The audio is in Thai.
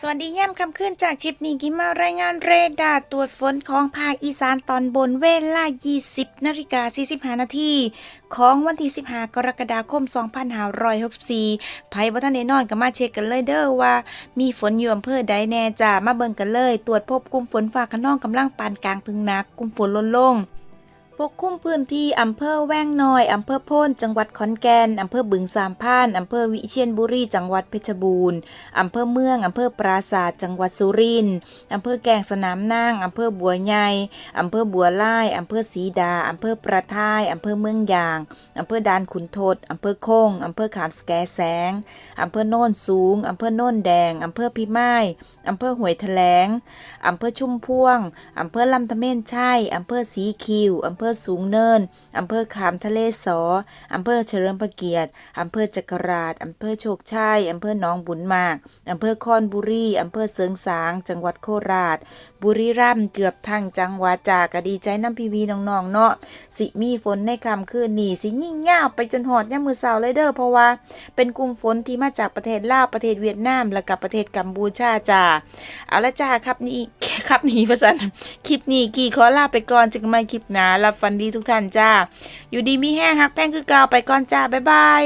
สวัสดีย่ำคำขึ้นจากคลิปนี้กิมมารายงานเรดาร์ตรวจฝนของภาคอีสานตอนบนเวลา 20นาฬิกา45นาทีของวันที่ 15 กรกฎาคม 2564 ไพ่บัทันเดนอนก็มาเช็คกันเลยเด้อว่า มีฝนอยู่อำเภอใดแน่จ้ามาเบิ่งกันเลย ตรวจพบกลุ่มฝนฟ้าขนองกำลังปานกลางถึงหนัก กลุ่มฝนลดลง ปกคลุมพื้นที่อำเภอแว้งน้อยอำเภอโพ้นจังหวัดขอนแก่นอำเภอบึงสามพรานอำเภอวิเชียรบุรีจังหวัดเพชรบูรณ์อำเภอเมืองอำเภอปราศาสตร์จังหวัดสุรินทร์อำเภอแกงสนามนางอำเภอบัวใหญ่อำเภอบัวไล่อำเภอศรีดาอำเภอประทายอำเภอเมืองยางอำเภอดานขุนทดอำเภอโคงอำเภอขามสแกแสงอำเภอโน่นสูงอำเภอโน่นแดงอำเภอพิมายอำเภอหวยแถลงอำเภอชุ่มพ่วงอำเภอลำตะเม่นชัยอำเภอสีคิวอำเภอภอสูงเนิน อำเภอขามทะเลสอ อำเภอเฉลิมพระเกียรติ อำเภอจักราชอำเภอโชคชัย อำเภอหนองบุญมาก อำเภอคอนบุรี อำเภอเสริงสาง จังหวัดโคราช บุรีรัมย์เกือบทั้งจังหวัดจากกดีใจน้ำพีวีน้องๆเนาะ สิมีฝนในคำคืนนี้สิยิ่งยาวไปจนหอดย่ามือเสาเลยเด้อเพราะว่า เป็นกลุ่มฝนที่มาจากประเทศลาว ประเทศเวียดนาม และกับประเทศกัมพูชาจ้า เอาละจ้าครับนี่ครับนี่ประสันคลิปนี้กี่ขอลาไปก่อนจึงมาคลิปหนารับฟันดีทุกท่านจ้า อยู่ดีมีแห้งฮักแป้งคือเกาวไปก่อนจ้า บ๊ายบาย